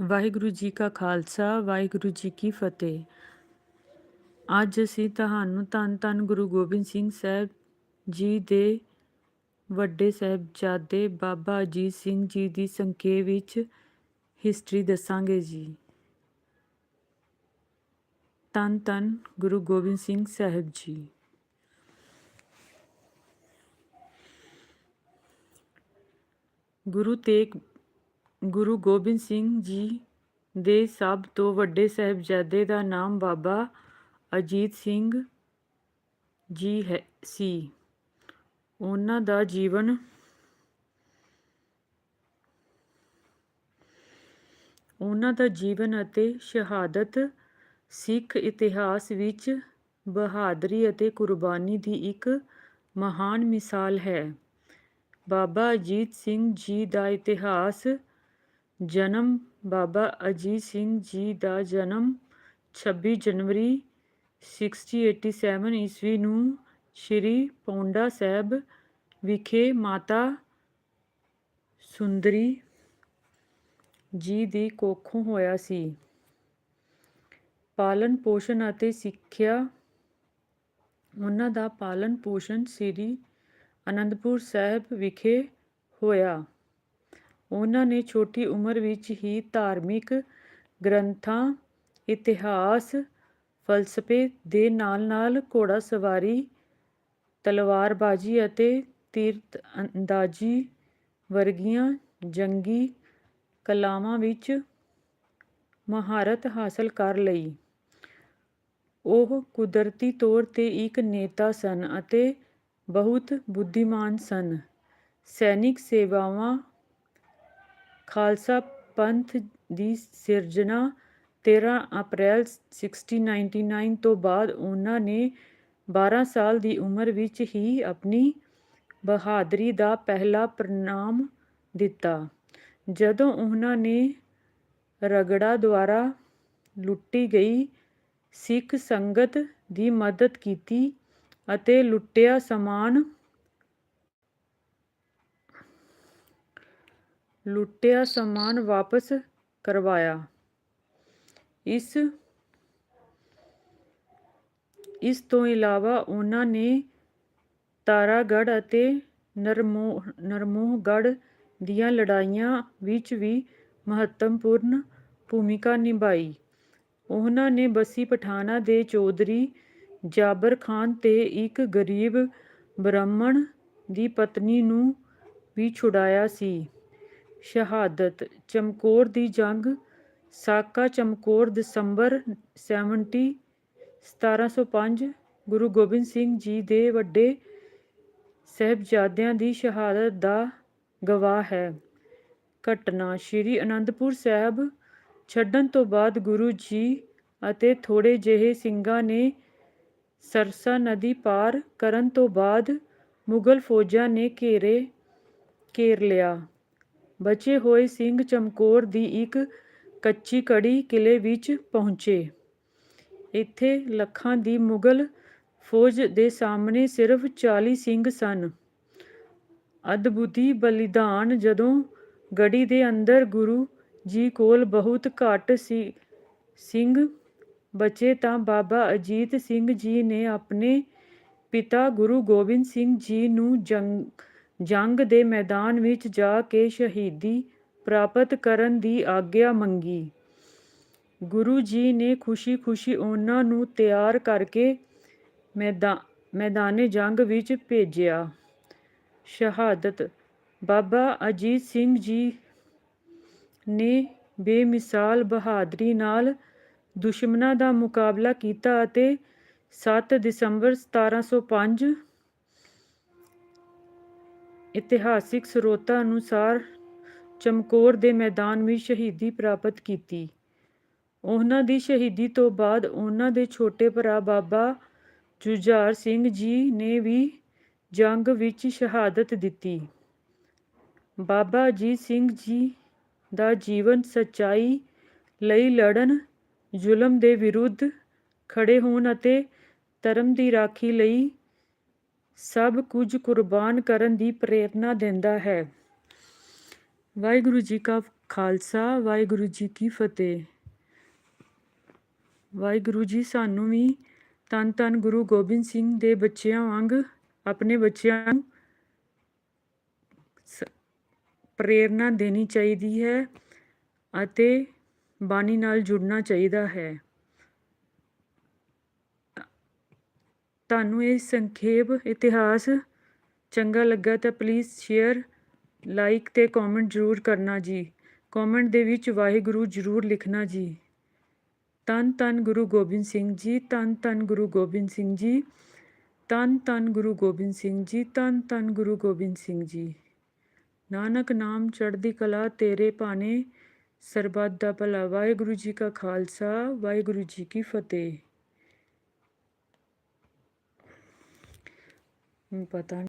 ਵਾਹਿਗੁਰੂ ਜੀ ਕਾ ਖਾਲਸਾ, ਵਾਹਿਗੁਰੂ ਜੀ ਕੀ ਫਤਿਹ। ਅੱਜ ਅਸੀਂ ਤੁਹਾਨੂੰ ਧੰਨ ਧੰਨ ਗੁਰੂ ਗੋਬਿੰਦ ਸਿੰਘ ਸਾਹਿਬ ਜੀ ਦੇ ਵੱਡੇ ਸਾਹਿਬਜ਼ਾਦੇ ਬਾਬਾ ਅਜੀਤ ਸਿੰਘ ਜੀ ਦੀ ਸੰਖੇਪ ਵਿੱਚ ਹਿਸਟਰੀ ਦੱਸਾਂਗੇ ਜੀ। ਧੰਨ ਧੰਨ ਗੁਰੂ ਗੋਬਿੰਦ ਸਿੰਘ ਸਾਹਿਬ ਜੀ। ਗੁਰੂ ਤੇਗ ਗੁਰੂ ਗੋਬਿੰਦ ਸਿੰਘ ਜੀ ਦੇ ਸਭ ਤੋਂ ਵੱਡੇ ਸਾਹਿਬਜ਼ਾਦੇ ਦਾ ਨਾਮ ਬਾਬਾ ਅਜੀਤ ਸਿੰਘ ਜੀ ਹੈ, ਸੀ। ਉਹਨਾਂ ਦਾ ਜੀਵਨ ਉਹਨਾਂ ਦਾ ਜੀਵਨ ਅਤੇ ਸ਼ਹਾਦਤ ਸਿੱਖ ਇਤਿਹਾਸ ਵਿੱਚ ਬਹਾਦਰੀ ਅਤੇ ਕੁਰਬਾਨੀ ਦੀ ਇੱਕ ਮਹਾਨ ਮਿਸਾਲ ਹੈ। ਬਾਬਾ ਅਜੀਤ ਸਿੰਘ ਜੀ ਦਾ ਇਤਿਹਾਸ ਜਨਮ ਬਾਬਾ ਅਜੀਤ ਸਿੰਘ ਜੀ ਦਾ ਜਨਮ 26 ਜਨਵਰੀ 1687 ਈਸਵੀ ਨੂੰ ਸ਼੍ਰੀ ਪੌਂਡਾ ਸਾਹਿਬ ਵਿਖੇ ਮਾਤਾ ਸੁੰਦਰੀ ਜੀ ਦੀ ਕੋਖੋਂ ਹੋਇਆ ਸੀ। ਪਾਲਣ ਪੋਸ਼ਣ ਅਤੇ ਸਿੱਖਿਆ, ਉਹਨਾਂ ਦਾ ਪਾਲਣ ਪੋਸ਼ਣ ਸ੍ਰੀ ਅਨੰਦਪੁਰ ਸਾਹਿਬ ਵਿਖੇ ਹੋਇਆ। ਉਹਨਾਂ ਨੇ ਛੋਟੀ ਉਮਰ ਵਿੱਚ ਹੀ ਧਾਰਮਿਕ ਗ੍ਰੰਥਾਂ, ਇਤਿਹਾਸ, ਫਲਸਫੇ ਦੇ ਨਾਲ-ਨਾਲ ਘੋੜਾ ਸਵਾਰੀ ਤਲਵਾਰਬਾਜ਼ੀ ਅਤੇ ਤੀਰਤ ਅੰਦਾਜ਼ੀ ਵਰਗੀਆਂ ਜੰਗੀ ਕਲਾਵਾਂ ਵਿੱਚ ਮਹਾਰਤ ਹਾਸਲ ਕਰ ਲਈ। ਉਹ ਕੁਦਰਤੀ ਤੌਰ ਤੇ ਇੱਕ ਨੇਤਾ ਸਨ ਅਤੇ ਬਹੁਤ ਬੁੱਧੀਮਾਨ ਸਨ। ਸੈਨਿਕ ਸੇਵਾਵਾਂ ਖਾਲਸਾ ਪੰਥ ਦੀ ਸਿਰਜਣਾ 13 ਅਪ੍ਰੈਲ 1699 ਤੋਂ ਬਾਅਦ ਉਹਨਾਂ ਨੇ 12 ਸਾਲ ਦੀ ਉਮਰ ਵਿੱਚ ਹੀ ਆਪਣੀ ਬਹਾਦਰੀ ਦਾ ਪਹਿਲਾ ਪ੍ਰਣਾਮ ਦਿੱਤਾ। ਜਦੋਂ ਉਹਨਾਂ ਨੇ ਰਗੜਾ ਦੁਆਰਾ ਲੁੱਟੀ ਗਈ, ਸਿੱਖ ਸੰਗਤ ਦੀ ਮਦਦ ਕੀਤੀ ਅਤੇ ਲੁੱਟਿਆ ਸਮਾਨ ਲੁੱਟਿਆ ਸਮਾਨ ਵਾਪਸ ਕਰਵਾਇਆ। ਇਸ ਇਸ ਤੋਂ ਇਲਾਵਾ ਉਹਨਾਂ ਨੇ ਤਾਰਾਗੜ੍ਹ ਅਤੇ ਨਰਮੋ ਨਰਮੋਹਗੜ੍ਹ ਦੀਆਂ ਲੜਾਈਆਂ ਵਿੱਚ ਵੀ ਮਹੱਤਵਪੂਰਨ ਭੂਮਿਕਾ ਨਿਭਾਈ। ਉਹਨਾਂ ਨੇ ਬਸੀ ਪਠਾਣਾ ਦੇ ਚੌਧਰੀ ਜਾਬਰ ਖਾਨ ਤੇ ਇੱਕ ਗਰੀਬ ਬ੍ਰਾਹਮਣ ਦੀ ਪਤਨੀ ਨੂੰ ਵੀ ਛੁਡਾਇਆ ਸੀ। ਸ਼ਹਾਦਤ, ਚਮਕੌਰ ਦੀ ਜੰਗ, ਸਾਕਾ ਚਮਕੌਰ ਦਸੰਬਰ 70 1705 ਗੁਰੂ ਗੋਬਿੰਦ ਸਿੰਘ ਜੀ ਦੇ ਵੱਡੇ ਸਹਿਬਜ਼ਾਦਿਆਂ ਦੀ ਸ਼ਹਾਦਤ ਦਾ ਗਵਾਹ ਹੈ। ਘਟਨਾ ਸ਼੍ਰੀ ਅਨੰਦਪੁਰ ਸਾਹਿਬ ਛੱਡਣ ਤੋਂ ਬਾਅਦ ਗੁਰੂ ਜੀ ਅਤੇ ਥੋੜੇ ਜਿਹੇ ਸਿੰਘਾਂ ਨੇ ਸਰਸਾ ਨਦੀ ਪਾਰ ਕਰਨ ਤੋਂ ਬਾਅਦ ਮੁਗਲ ਫੌਜਾਂ ਨੇ ਘੇਰੇ, ਘੇਰ ਲਿਆ। ਬਚੇ ਹੋਏ ਸਿੰਘ ਚਮਕੌਰ ਦੀ ਇੱਕ ਕੱਚੀ ਕੜੀ ਕਿਲੇ ਵਿੱਚ ਪਹੁੰਚੇ। ਇੱਥੇ ਲੱਖਾਂ ਦੀ ਮੁਗਲ ਫੌਜ ਦੇ ਸਾਹਮਣੇ ਸਿਰਫ 40 ਸਿੰਘ ਸਨ। ਅਦਭੁਤੀ ਬਲੀਦਾਨ ਜਦੋਂ ਗੜੀ ਦੇ ਅੰਦਰ ਗੁਰੂ ਜੀ ਕੋਲ ਬਹੁਤ ਘੱਟ ਸੀ ਸਿੰਘ ਬਚੇ ਤਾਂ ਬਾਬਾ ਅਜੀਤ ਸਿੰਘ ਜੀ ਨੇ ਆਪਣੇ ਪਿਤਾ ਗੁਰੂ ਗੋਬਿੰਦ ਸਿੰਘ ਜੀ ਨੂੰ ਜੰਗ ਜੰਗ ਦੇ ਮੈਦਾਨ ਵਿੱਚ ਜਾ ਕੇ ਸ਼ਹੀਦੀ ਪ੍ਰਾਪਤ ਕਰਨ ਦੀ ਆਗਿਆ ਮੰਗੀ। ਗੁਰੂ ਜੀ ਨੇ ਖੁਸ਼ੀ-ਖੁਸ਼ੀ ਉਹਨਾਂ ਨੂੰ ਤਿਆਰ ਕਰਕੇ ਮੈਦਾਨ, ਮੈਦਾਨੇ ਜੰਗ ਵਿੱਚ ਭੇਜਿਆ। ਸ਼ਹਾਦਤ, ਬਾਬਾ ਅਜੀਤ ਸਿੰਘ ਜੀ ਨੇ ਬੇਮਿਸਾਲ ਬਹਾਦਰੀ ਨਾਲ ਦੁਸ਼ਮਣਾਂ ਦਾ ਮੁਕਾਬਲਾ ਕੀਤਾ ਅਤੇ 7 ਦਸੰਬਰ 1705 ਇਤਿਹਾਸਿਕ ਸਰੋਤਾਂ ਅਨੁਸਾਰ ਚਮਕੌਰ ਦੇ ਮੈਦਾਨ ਵਿੱਚ ਸ਼ਹੀਦੀ ਪ੍ਰਾਪਤ ਕੀਤੀ। ਉਹਨਾਂ ਦੀ ਸ਼ਹੀਦੀ ਤੋਂ ਬਾਅਦ ਉਹਨਾਂ ਦੇ ਛੋਟੇ ਭਰਾ ਬਾਬਾ ਜੁਝਾਰ ਸਿੰਘ ਜੀ ਨੇ ਵੀ ਜੰਗ ਵਿੱਚ ਸ਼ਹਾਦਤ ਦਿੱਤੀ। ਬਾਬਾ ਅਜੀਤ ਸਿੰਘ ਜੀ ਦਾ ਜੀਵਨ ਸੱਚਾਈ ਲਈ ਲੜਨ, ਜ਼ੁਲਮ ਦੇ ਵਿਰੁੱਧ ਖੜੇ ਹੋਣ ਅਤੇ ਧਰਮ ਦੀ ਰਾਖੀ ਲਈ ਸਭ ਕੁਝ ਕੁਰਬਾਨ ਕਰਨ ਦੀ ਪ੍ਰੇਰਣਾ ਦਿੰਦਾ ਹੈ। ਵਾਹਿਗੁਰੂ ਜੀ ਕਾ ਖਾਲਸਾ, ਵਾਹਿਗੁਰੂ ਜੀ ਕੀ ਫਤਿਹ। ਵਾਹਿਗੁਰੂ ਜੀ, ਸਾਨੂੰ ਵੀ ਤਨ ਤਨ ਗੁਰੂ ਗੋਬਿੰਦ ਸਿੰਘ ਦੇ ਬੱਚਿਆਂ ਵਾਂਗ, ਆਪਣੇ ਬੱਚਿਆਂ ਨੂੰ ਸ- ਪ੍ਰੇਰਨਾ ਦੇਣੀ ਚਾਹੀਦੀ ਹੈ ਅਤੇ ਬਾਣੀ ਨਾਲ ਜੁੜਨਾ ਚਾਹੀਦਾ ਹੈ। ਤੁਹਾਨੂੰ ਇਹ ਸੰਖੇਪ ਇਤਿਹਾਸ ਚੰਗਾ ਲੱਗਾ ਤਾਂ ਪਲੀਜ਼ ਸ਼ੇਅਰ ਲਾਈਕ ਤੇ ਕਮੈਂਟ ਜ਼ਰੂਰ ਕਰਨਾ ਜੀ। ਕਮੈਂਟ ਦੇ ਵਿੱਚ ਵਾਹਿਗੁਰੂ ਜ਼ਰੂਰ ਲਿਖਣਾ ਜੀ। ਤਨ ਤਨ ਗੁਰੂ ਗੋਬਿੰਦ ਸਿੰਘ ਜੀ ਤਨ ਤਨ ਗੁਰੂ ਗੋਬਿੰਦ ਸਿੰਘ ਜੀ ਤਨ ਤਨ ਗੁਰੂ ਗੋਬਿੰਦ ਸਿੰਘ ਜੀ ਤਨ ਤਨ ਗੁਰੂ ਗੋਬਿੰਦ ਸਿੰਘ ਜੀ। ਨਾਨਕ ਨਾਮ ਚੜ੍ਹਦੀ ਕਲਾ ਤੇਰੇ ਭਾਣੇ, ਸਰਬੱਤ ਦਾ ਭਲਾ। ਵਾਹਿਗੁਰੂ ਜੀ ਕਾ ਖਾਲਸਾ, ਵਾਹਿਗੁਰੂ ਜੀ ਕੀ ਫਤਿਹ। ਪਤਾ